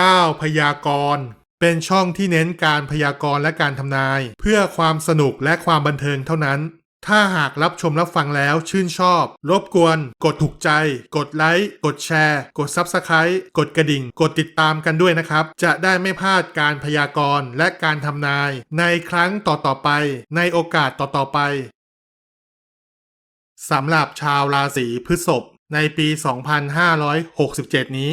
9 พยากรณ์เป็นช่องที่เน้นการพยากรณ์และการทำนาย เพื่อความสนุกและความบันเทิงเท่านั้น ถ้าหากรับชมรับฟังแล้วชื่นชอบ รบกวน กดถูกใจ กดไลค์ กดแชร์ กด Subscribe กดกระดิ่ง กดติดตามกันด้วยนะครับ จะได้ไม่พลาดการพยากรณ์และการทำนาย ในครั้งต่อๆไป ในโอกาสต่อๆไปสำหรับชาวราศีพฤษภในปี 2567 นี้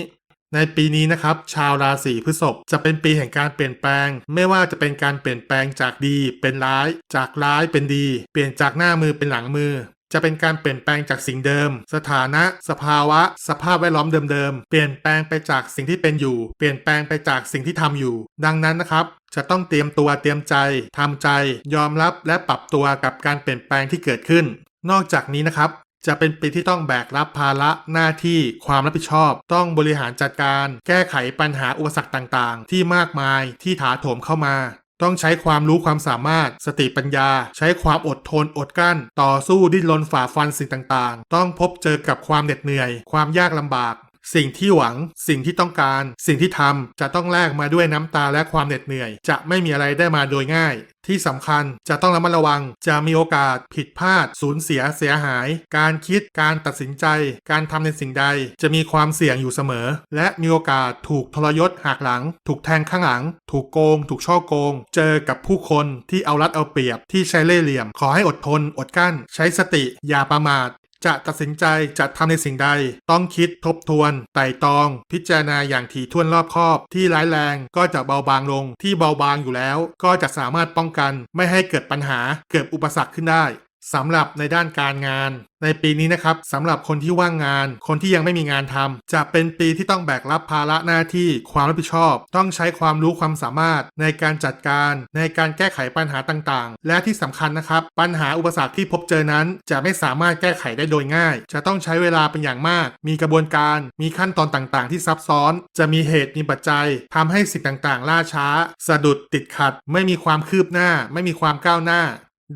ในปีนี้นะครับชาวราศีพฤษภจะเป็นปีแห่งการเปลี่ยนแปลง ไม่ว่าจะเป็นการเปลี่ยนแปลงจากดี เป็นร้าย จากร้ายเป็นดี เปลี่ยนจากหน้ามือเป็นหลังมือ จะเป็นการเปลี่ยนแปลงจากสิ่งเดิม สถานะ สภาวะ สภาพแวดล้อมเดิมๆเปลี่ยนแปลงไปจากสิ่งที่เป็นอยู่ เปลี่ยนแปลงไปจากสิ่งที่ทำอยู่ ดังนั้นนะครับจะต้องเตรียมตัวเตรียมใจทำใจ ยอมรับและปรับตัวกับการเปลี่ยนแปลงที่เกิดขึ้น นอกจากนี้นะครับ จะเป็นปีที่ต้องแบกรับภาระหน้าที่ความรับผิดชอบ ต้องบริหารจัดการ แก้ไขปัญหาอุปสรรคต่างๆ ที่มากมายที่ถาโถมเข้ามา ต้องใช้ความรู้ความสามารถ สติปัญญา ใช้ความอดทนอดกลั้น ต่อสู้ดิ้นรนฝ่าฟันสิ่งต่างๆ ต้องพบเจอกับความเหน็ดเหนื่อย ความยากลำบาก สิ่งที่หวัง สิ่งที่ต้องการ สิ่งที่ทำจะต้องแลกมาด้วยน้ำตาและความเหน็ดเหนื่อย จะไม่มีอะไรได้มาโดยง่าย ที่สำคัญจะต้องระมัดระวัง จะมีโอกาสผิดพลาด สูญเสียเสียหาย การคิดการตัดสินใจ การทำในสิ่งใด จะมีความเสี่ยงอยู่เสมอ และมีโอกาสถูกทรยศหักหลัง ถูกแทงข้างหลัง ถูกโกง ถูกช่อโกง เจอกับผู้คนที่เอารัดเอาเปรียบที่ใช้เล่ห์เหลี่ยม ขอให้อดทน อดกั้น ใช้สติ อย่าประมาท จะตัดสินใจจะทำในสิ่งใด ต้องคิดทบทวน ไต่ตรอง พิจารณาอย่างถี่ถ้วนรอบคอบ ที่ร้ายแรงก็จะเบาบางลง ที่เบาบางอยู่แล้ว ก็จะสามารถป้องกัน ไม่ให้เกิดปัญหาเกิดอุปสรรคขึ้นได้ สำหรับในด้านการงาน ในปีนี้นะครับสำหรับคนที่ว่างงาน คนที่ยังไม่มีงานทำจะเป็นปีที่ต้องแบกรับภาระหน้าที่ความรับผิดชอบ ต้องใช้ความรู้ความสามารถในการจัดการ ในการแก้ไขปัญหาต่างๆ และที่สำคัญนะครับ ปัญหาอุปสรรคที่พบเจอนั้น จะไม่สามารถแก้ไขได้โดยง่าย จะต้องใช้เวลาเป็นอย่างมาก มีกระบวนการ มีขั้นตอนต่างๆ ที่ซับซ้อน จะมีเหตุมีปัจจัยทำให้สิ่งต่างๆ ล่าช้า สะดุดติดขัด ไม่มีความคืบหน้า ไม่มีความก้าวหน้า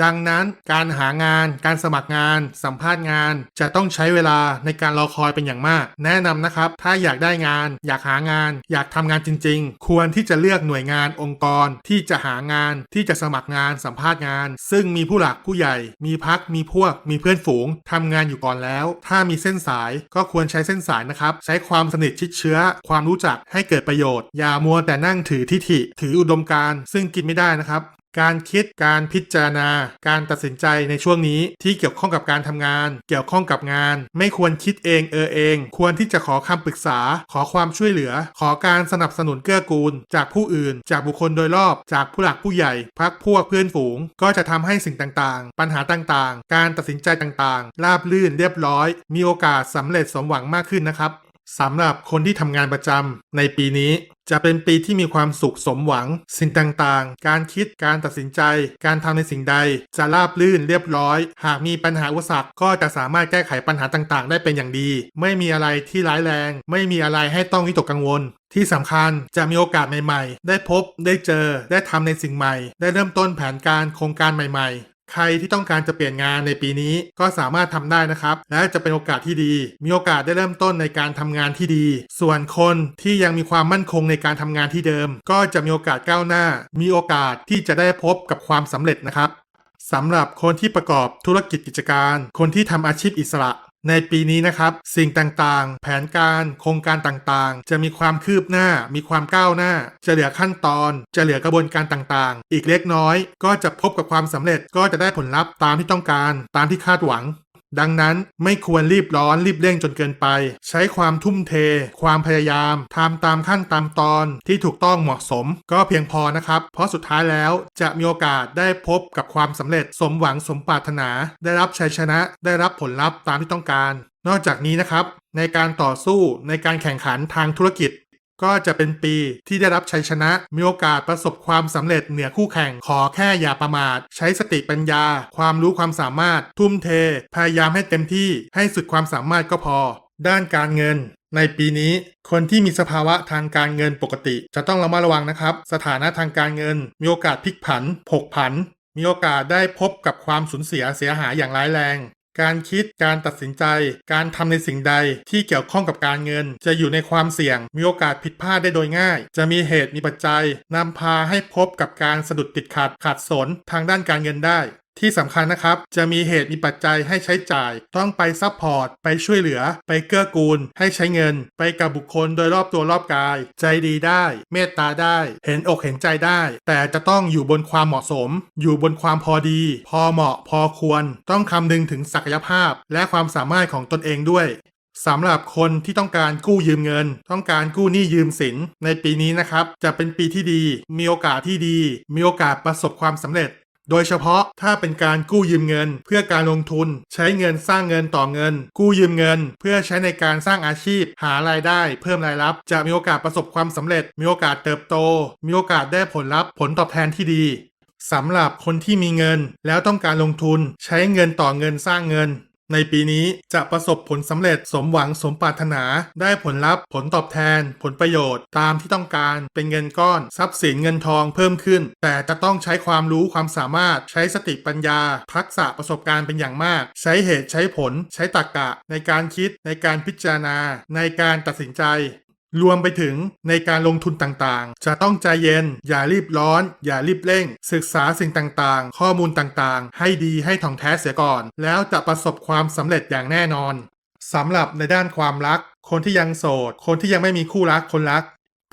ดังนั้นการหางาน การสมัครงาน สัมภาษณ์งาน จะต้องใช้เวลาในการรอคอยเป็นอย่างมาก แนะนำนะครับ ถ้าอยากได้งาน อยากหางาน อยากทำงานจริง ๆ ควรที่จะเลือกหน่วยงานองค์กร ที่จะหางาน ที่จะสมัครงานสัมภาษณ์งาน ซึ่งมีผู้หลักผู้ใหญ่ มีพักมีพวก มีเพื่อนฝูงทำงานอยู่ก่อนแล้ว ถ้ามีเส้นสายก็ควรใช้เส้นสายนะครับ ใช้ความสนิทชิดเชื้อ ความรู้จักให้เกิดประโยชน์ อย่ามัวแต่นั่งถือทิฐิ ถืออุดมการณ์ซึ่งกินไม่ได้นะครับ การคิด การพิจารณา การตัดสินใจในช่วงนี้ที่เกี่ยวข้องกับการทำงาน เกี่ยวข้องกับงาน ไม่ควรคิดเองเออเอง ควรที่จะขอคำปรึกษา ขอความช่วยเหลือ ขอการสนับสนุนเกื้อกูล จากผู้อื่น จากบุคคลโดยรอบ จากผู้หลักผู้ใหญ่พักพวกเพื่อนฝูง ก็จะทำให้สิ่งต่างๆ ปัญหาต่างๆ การตัดสินใจต่างๆ ราบลื่นเรียบร้อย มีโอกาสสำเร็จสมหวังมากขึ้นนะครับ สำหรับคนที่ทำงานประจำในปีนี้จะเป็นปีที่มีความสุขสมหวัง สิ่งต่างๆ การคิดการตัดสินใจ การทำในสิ่งใด จะราบลื่นเรียบร้อย หากมีปัญหาอุปสรรคก็จะสามารถแก้ไขปัญหาต่างๆ ได้เป็นอย่างดี ไม่มีอะไรที่ร้ายแรง ไม่มีอะไรให้ต้องวิตกกังวล ที่สำคัญจะมีโอกาสใหม่ๆ ได้พบได้เจอได้ทำในสิ่งใหม่ ได้เริ่มต้นแผนการโครงการใหม่ๆ ใครที่ต้องการจะเปลี่ยนงานในปีนี้ก็สามารถทำได้นะครับ และจะเป็นโอกาสที่ดี มีโอกาสได้เริ่มต้นในการทำงานที่ดี ส่วนคนที่ยังมีความมั่นคงในการทำงานที่เดิม ก็จะมีโอกาสก้าวหน้า มีโอกาสที่จะได้พบกับความสำเร็จนะครับสำหรับคนที่ประกอบธุรกิจกิจการ คนที่ทำอาชีพอิสระ ในปีนี้นะครับ สิ่งต่างๆ แผนการโครงการต่างๆ จะมีความคืบหน้า มีความก้าวหน้า จะเหลือขั้นตอน จะเหลือกระบวนการต่างๆ อีกเล็กน้อย ก็จะพบกับความสำเร็จก็จะได้ผลลัพธ์ตามที่ต้องการ ตามที่คาดหวัง ดังนั้นไม่ควรรีบร้อนรีบเร่งจนเกินไป ใช้ความทุ่มเท ความพยายามทำตามขั้นตามตอนที่ถูกต้องเหมาะสม ก็เพียงพอนะครับ เพราะสุดท้ายแล้วจะมีโอกาสได้พบกับความสำเร็จสมหวังสมปรารถนา ได้รับชัยชนะ ได้รับผลลัพธ์ตามที่ต้องการ นอกจากนี้นะครับในการต่อสู้ในการแข่งขันทางธุรกิจ ก็จะเป็นปีที่ได้รับชัยชนะ มีโอกาสประสบความสำเร็จเหนือคู่แข่ง ขอแค่อย่าประมาท ใช้สติปัญญา ความรู้ความสามารถ ทุ่มเท พยายามให้เต็มที่ ให้สุดความสามารถก็พอ ด้านการเงินในปีนี้คนที่มีสภาวะทางการเงินปกติ จะต้องระมัดระวังนะครับ สถานะทางการเงิน มีโอกาสพลิกผันผกผัน มีโอกาสได้พบกับความสูญเสียเสียหายอย่างร้ายแรง การคิด การตัดสินใจ การทำในสิ่งใดที่เกี่ยวข้องกับการเงิน จะอยู่ในความเสี่ยง มีโอกาสผิดพลาดได้โดยง่าย จะมีเหตุมีปัจจัยนำพาให้พบกับการสะดุดติดขัด ขาดสนทางด้านการเงินได้ ที่สำคัญนะครับ จะมีเหตุมีปัจจัยให้ใช้จ่าย ต้องไปซัพพอร์ต ไปช่วยเหลือ ไปเกื้อกูล ให้ใช้เงิน ไปกับบุคคลโดยรอบตัวรอบกาย ใจดีได้ เมตตาได้ เห็นอกเห็นใจได้ แต่จะต้องอยู่บนความเหมาะสม อยู่บนความพอดี พอเหมาะพอควร ต้องคำนึงถึงศักยภาพ และความสามารถของตนเองด้วยสำหรับคนที่ต้องการกู้ยืมเงิน ต้องการกู้หนี้ยืมสิน ในปีนี้นะครับ จะเป็นปีที่ดี มีโอกาสที่ดี มีโอกาสประสบความสำเร็จ โดยเฉพาะถ้าเป็นการกู้ยืมเงิน เพื่อการลงทุน ใช้เงินสร้างเงินต่อเงิน กู้ยืมเงิน เพื่อใช้ในการสร้างอาชีพ หารายได้ เพิ่มรายรับ จะมีโอกาสประสบความสำเร็จ มีโอกาสเติบโต มีโอกาสได้ผลลัพธ์ผลตอบแทนที่ดีสำหรับคนที่มีเงินแล้วต้องการลงทุน ใช้เงินต่อเงินสร้างเงิน ในปีนี้จะประสบผลสำเร็จสมหวังสมปรารถนา ได้ผลลัพธ์ผลตอบแทน ผลประโยชน์ตามที่ต้องการเป็นเงินก้อน ทรัพย์สินเงินทองเพิ่มขึ้น แต่จะต้องใช้ความรู้ความสามารถใช้สติปัญญา ทักษะประสบการณ์เป็นอย่างมาก ใช้เหตุใช้ผล ใช้ตรรกะ ในการคิดในการพิจารณา ในการตัดสินใจ รวมไปถึงในการลงทุนต่างๆ จะต้องใจเย็น อย่ารีบร้อน อย่ารีบเร่ง ศึกษาสิ่งต่างๆ ข้อมูลต่างๆ ให้ดีให้ถ่องแท้เสียก่อน แล้วจะประสบความสำเร็จอย่างแน่นอนสำหรับในด้านความรัก คนที่ยังโสด คนที่ยังไม่มีคู่รักคนรัก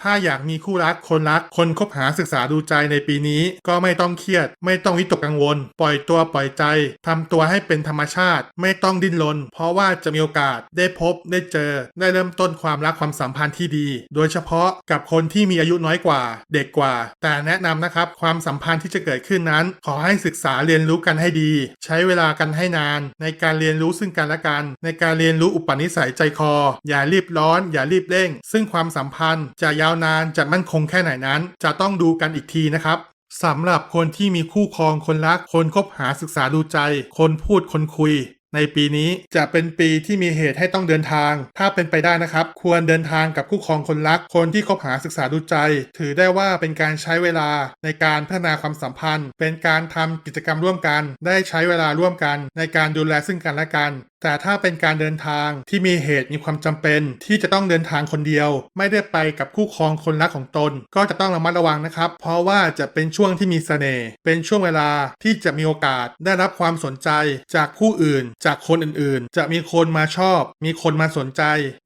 ถ้าอยากมีคู่รักคนรัก คนคบหาศึกษาดูใจในปีนี้ ก็ไม่ต้องเครียด ไม่ต้องวิตกกังวล ปล่อยตัวปล่อยใจทำตัวให้เป็นธรรมชาติ ไม่ต้องดิ้นรนเพราะว่าจะมีโอกาสได้พบได้เจอ ได้เริ่มต้นความรักความสัมพันธ์ที่ดี โดยเฉพาะกับคนที่มีอายุน้อยกว่า เด็กกว่า แต่แนะนำนะครับความสัมพันธ์ที่จะเกิดขึ้นนั้น ขอให้ศึกษาเรียนรู้กันให้ดี ใช้เวลากันให้นาน ในการเรียนรู้ซึ่งกันและกัน ในการเรียนรู้อุปนิสัยใจคอ อย่ารีบร้อน อย่ารีบเร่ง ซึ่งความสัมพันธ์จะยาวนานจะมั่นคงแค่ไหนนั้น จะต้องดูกันอีกทีนะครับสำหรับคนที่มีคู่ครองคนรัก คนคบหาศึกษาดูใจ คนพูดคนคุย ในปีนี้จะเป็นปีที่มีเหตุให้ต้องเดินทาง ถ้าเป็นไปได้นะครับ ควรเดินทางกับคู่ครองคนรัก คนที่คบหาศึกษาดูใจ ถือได้ว่าเป็นการใช้เวลาในการพัฒนาความสัมพันธ์ เป็นการทำกิจกรรมร่วมกัน ได้ใช้เวลาร่วมกัน ในการดูแลซึ่งกันและกัน แต่ถ้าเป็นการเดินทางที่มีเหตุมีความจำเป็น ที่จะต้องเดินทางคนเดียว ไม่ได้ไปกับคู่ครองคนรักของตน ก็จะต้องระมัดระวังนะครับ เพราะว่าจะเป็นช่วงที่มีเสน่ห์เป็นช่วงเวลาที่จะมีโอกาสได้รับความสนใจจากผู้อื่น จากคนอื่นๆ จะมีคนมาชอบ มีคนมาสนใจ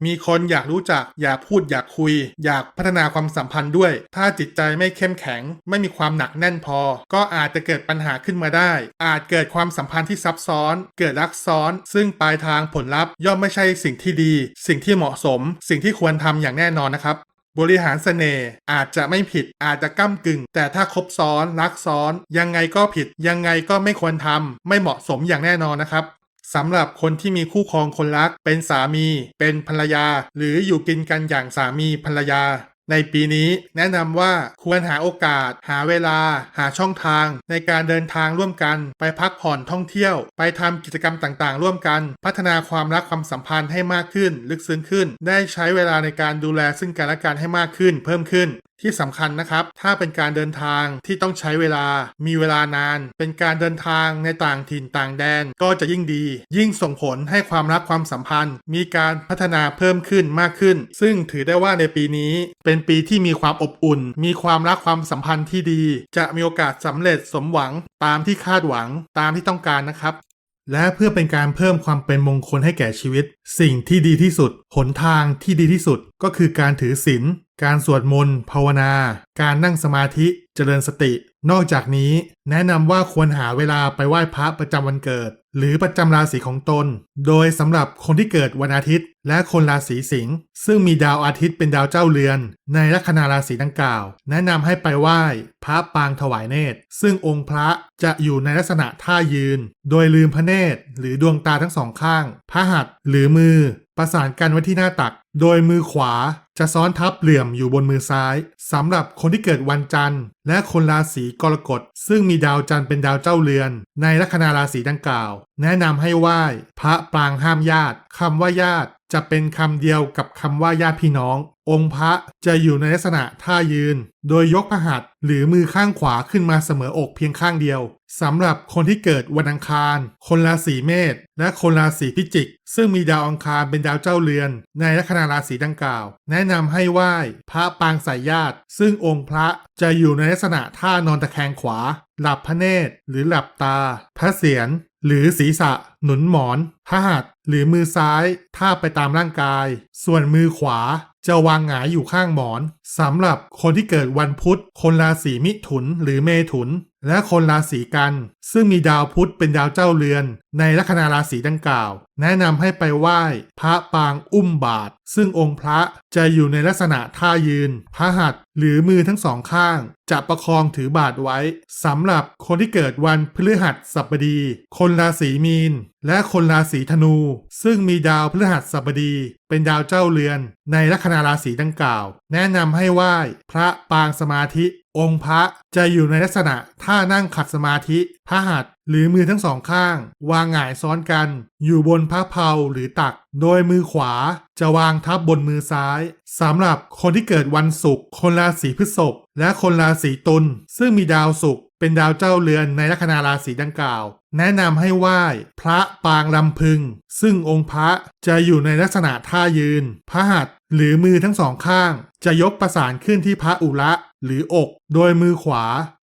มีคนอยากรู้จัก อยากพูดอยากคุย อยากพัฒนาความสัมพันธ์ด้วย ถ้าจิตใจไม่เข้มแข็ง ไม่มีความหนักแน่นพอ ก็อาจจะเกิดปัญหาขึ้นมาได้ อาจเกิดความสัมพันธ์ที่ซับซ้อน เกิดรักซ้อน ซึ่งปลายทางผลลัพธ์ ย่อมไม่ใช่สิ่งที่ดี สิ่งที่เหมาะสม สิ่งที่ควรทำอย่างแน่นอนนะครับ บริหารเสน่ห์อาจจะไม่ผิดอาจจะก้ากึ่ง แต่ถ้าคบซ้อนรักซ้อน ยังไงก็ผิด ยังไงก็ไม่ควรทำไม่เหมาะสมอย่างแน่นอนนะครับสำหรับคนที่มีคู่ครองคนรัก เป็นสามี เป็นภรรยา หรืออยู่กินกันอย่างสามีภรรยา ในปีนี้แนะนำว่าควรหาโอกาส หาเวลา หาช่องทาง ในการเดินทางร่วมกัน ไปพักผ่อนท่องเที่ยว ไปทำกิจกรรมต่างๆ ร่วมกัน พัฒนาความรักความสัมพันธ์ให้มากขึ้น ลึกซึ้งขึ้น ได้ใช้เวลาในการดูแลซึ่งกันและกันให้มากขึ้น เพิ่มขึ้นที่สำคัญนะครับ ถ้าเป็นการเดินทางที่ต้องใช้เวลา มีเวลานาน เป็นการเดินทางในต่างถิ่นต่างแดน ก็จะยิ่งดี ยิ่งส่งผลให้ความรักความสัมพันธ์ มีการพัฒนาเพิ่มขึ้นมากขึ้น ซึ่งถือได้ว่าในปีนี้ เป็นปีที่มีความอบอุ่น มีความรักความสัมพันธ์ที่ดี จะมีโอกาสสำเร็จสมหวังตามที่คาดหวังตามที่ต้องการนะครับ และเพื่อเป็นการเพิ่มความเป็นมงคลให้แก่ชีวิต สิ่งที่ดีที่สุด หนทางที่ดีที่สุดก็คือการถือศีล การสวดมนต์ ภาวนา การนั่งสมาธิ เจริญสติ นอกจากนี้แนะนำว่าควรหาเวลาไปไหว้พระประจำวันเกิด หรือประจำราศีของตน โดยสำหรับคนที่เกิดวันอาทิตย์ และคนราศีสิงห์ซึ่งมีดาวอาทิตย์เป็นดาวเจ้าเรือน ในลัคนาราศีดังกล่าว แนะนำให้ไปไหว้พระปางถวายเนตร ซึ่งองค์พระจะอยู่ในลักษณะท่ายืน โดยลืมพระเนตร หรือดวงตาทั้งสองข้าง พระหัตถ์หรือมือ ประสานกันไว้ที่หน้าตัก โดยมือขวาจะซ้อนทับเหลี่ยมอยู่บนมือซ้ายสำหรับคนที่เกิดวันจันทร์ และคนราศีกรกฎซึ่งมีดาวจันทร์เป็นดาวเจ้าเรือน ในลัคนาราศีดังกล่าว แนะนำให้ไหว้ พระปรางห้ามญาติคำว่าญาติ จะเป็นคำเดียวกับคำว่าญาติพี่น้อง องค์พระจะอยู่ในลักษณะท่ายืน โดยยกพระหัตถ์หรือมือข้างขวาขึ้นมาเสมออกเพียงข้างเดียวสำหรับคนที่เกิดวันอังคาร คนราศีเมษและคนราศีพิจิก ซึ่งมีดาวอังคารเป็นดาวเจ้าเรือน ในลัคนาราศีดังกล่าว แนะนำให้ไหว้พระปางสายญาติ ซึ่งองค์พระจะอยู่ในลักษณะท่านอนตะแคงขวา หลับพระเนตรหรือหลับตา พระเศียรหรือศีรษะ หนุนหมอนพระหัตถ์หรือมือซ้ายท่าบไปตามร่างกาย ส่วนมือขวาจะวางหงายอยู่ข้างหมอนสำหรับคนที่เกิดวันพุธ คนราศีมิถุนหรือเมถุน และคนราศีกัน ซึ่งมีดาวพุธเป็นดาวเจ้าเรือน ในลัคนาราศีดังกล่าว แนะนำให้ไปไหว้พระปางอุ้มบาท ซึ่งองค์พระจะอยู่ในลักษณะท่ายืนพระหัตถ์หรือมือทั้งสองข้าง จะประคองถือบาทไว้สำหรับคนที่เกิดวันพฤหัสบดี คนราศีมีน และคนราศีธนู ซึ่งมีดาวพฤหัสบดี เป็นดาวเจ้าเรือน ในลัคนาราศีดังกล่าว แนะนำให้ไหว้พระปางสมาธิ องค์พระจะอยู่ในลักษณะท่านั่งขัดสมาธิพระหัตถ์หรือมือทั้งสองข้าง วางหงายซ้อนกัน อยู่บนพระเพลาหรือตัก โดยมือขวาจะวางทับบนมือซ้ายสำหรับคนที่เกิดวันศุกร์คนราศีพฤษภและคนราศีตุลซึ่งมีดาวศุกร์ เป็นดาวเจ้าเรือนในลัคนาราศีดังกล่าว แนะนำให้ไหว้พระปางลำพึง ซึ่งองค์พระจะอยู่ในลักษณะท่ายืน พระหัตถ์หรือมือทั้งสองข้าง จะยกประสานขึ้นที่พระอุระหรืออก โดยมือขวา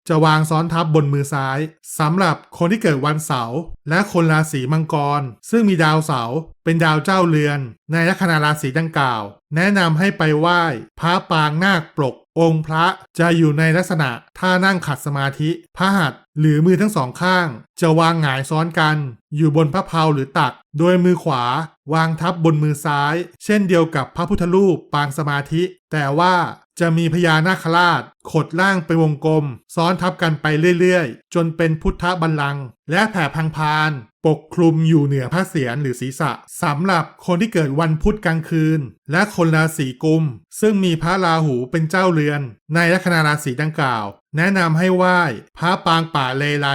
จะวางซ้อนทับบนมือซ้ายสำหรับคนที่เกิดวันเสาร์และคนราศีมังกร ซึ่งมีดาวเสาร์เป็นดาวเจ้าเรือน ในลัคนาราศีดังกล่าว แนะนำให้ไปไหว้พระปางนาคปลก องค์พระจะอยู่ในลักษณะท่านั่งขัดสมาธิพระหัตถ์ หรือมือทั้งสองข้าง จะวางหงายซ้อนกัน อยู่บนพระเพลาหรือตัก โดยมือขวา วางทับบนมือซ้าย เช่นเดียวกับพระพุทธรูปปางสมาธิ แต่ว่าจะมีพญานาคราช ขดล่างไปนวงกลม ซ้อนทับกันไปเรื่อยๆ จนเป็นพุทธบัลลังก์และแผ่พังพาน ปกคลุมอยู่เหนือพระเศียรหรือศีรษะสำหรับคนที่เกิดวันพุธกลางคืน และคนราศีกุม ซึ่งมีพระราหูเป็นเจ้าเรือน ในลัคนาราศีดังกล่าวแนะนำให้ไหว้พระปางป่าเลไล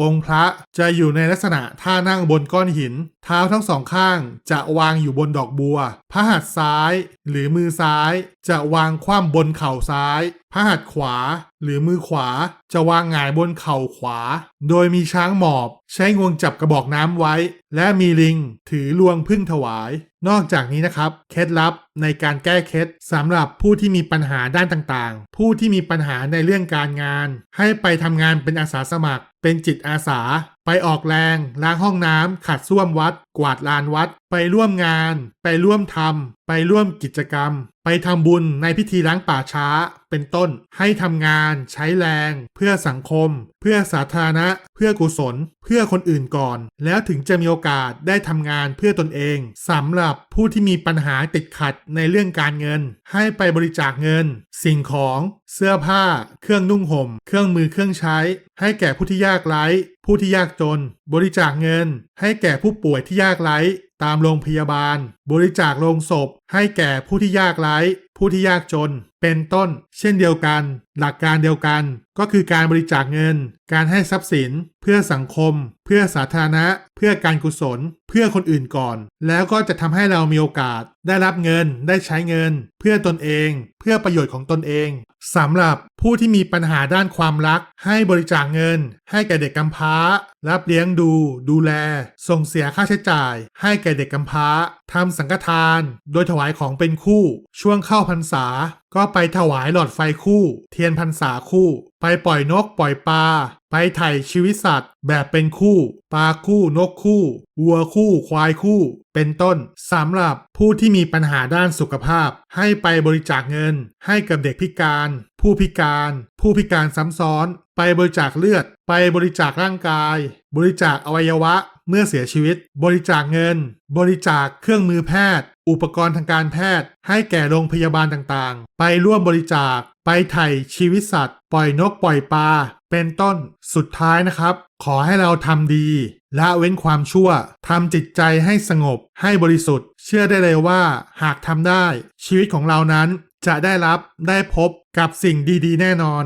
องค์พระจะอยู่ในลักษณะท่านั่งบนก้อนหิน เท้าทั้งสองข้างจะวางอยู่บนดอกบัว พระหัตถ์ซ้าย หรือมือซ้าย จะวางคว่ำบนเข่าซ้าย พระหัตถ์ขวา หรือมือขวา จะวางหงายบนเข่าขวา โดยมีช้างหมอบ ใช้งวงจับกระบอกน้ำไว้ และมีลิง ถือลวงพึ่งถวาย นอกจากนี้นะครับ เคล็ดลับ ในการแก้เคล็ดสำหรับผู้ที่มีปัญหาด้านต่างๆ ผู้ที่มีปัญหาในเรื่องการงาน ให้ไปทำงานเป็นอาสาสมัคร เป็นจิตอาสา ไปออกแรง ล้างห้องน้ำขัดส้วมวัด กวาดลานวัด ไปร่วมงาน ไปร่วมทำไปร่วมกิจกรรม ไปทำบุญในพิธีล้างป่าช้า เป็นต้น ให้ทำงานใช้แรง เพื่อสังคม เพื่อสาธารณะ เพื่อกุศล เพื่อคนอื่นก่อน แล้วถึงจะมีโอกาสได้ทำงานเพื่อตนเองสำหรับผู้ที่มีปัญหาติดขัดในเรื่องการเงิน ให้ไปบริจาคเงิน สิ่งของ เสื้อผ้า เครื่องนุ่งห่ม เครื่องมือเครื่องใช้ ให้แก่ผู้ที่ยากไร้ ผู้ที่ยากจน บริจาคเงิน ให้แก่ผู้ป่วยที่ยากไร้ ตามโรงพยาบาล บริจาคโรงศพ ให้แก่ผู้ที่ยากไร้ ผู้ที่ยากจนเป็นต้น เช่นเดียวกัน หลักการเดียวกัน ก็คือการบริจาคเงิน การให้ทรัพย์สิน เพื่อสังคม เพื่อสาธารณะ เพื่อการกุศล เพื่อคนอื่นก่อน แล้วก็จะทำให้เรามีโอกาส ได้รับเงิน ได้ใช้เงิน เพื่อตนเอง เพื่อประโยชน์ของตนเองสำหรับผู้ที่มีปัญหาด้านความรัก ให้บริจาคเงิน ให้แก่เด็กกำพร้า รับเลี้ยงดู ดูแล ส่งเสียค่าใช้จ่าย ให้แก่เด็กกำพร้าทำสังฆทาน โดยถวายของเป็นคู่ ช่วงเข้าพรรษาก็ไปถวายหลอดไฟคู่ เทียนพรรษาคู่ ไปปล่อยนกปล่อยปลา ไปไถ่ชีวิตสัตว์ แบบเป็นคู่ ปลาคู่นกคู่ วัวคู่ ควายคู่ เป็นต้นสำหรับผู้ที่มีปัญหาด้านสุขภาพ ให้ไปบริจาคเงิน ให้กับเด็กพิการ ผู้พิการ ผู้พิการซ้ำซ้อน ไปบริจาคเลือด ไปบริจาคร่างกาย บริจาคอวัยวะเมื่อเสียชีวิต บริจาคเงิน บริจาคเครื่องมือแพทย์ อุปกรณ์ทางการแพทย์ ให้แก่โรงพยาบาลต่างๆ ไปร่วมบริจาค ไปไถ่ชีวิตสัตว์ ปล่อยนกปล่อยปลา เป็นต้น สุดท้ายนะครับ ขอให้เราทำดีละเว้นความชั่วทำจิตใจให้สงบ ให้บริสุทธิ์ เชื่อได้เลยว่า หากทำได้ ชีวิตของเรานั้นจะได้รับได้พบกับสิ่งดีๆ แน่นอน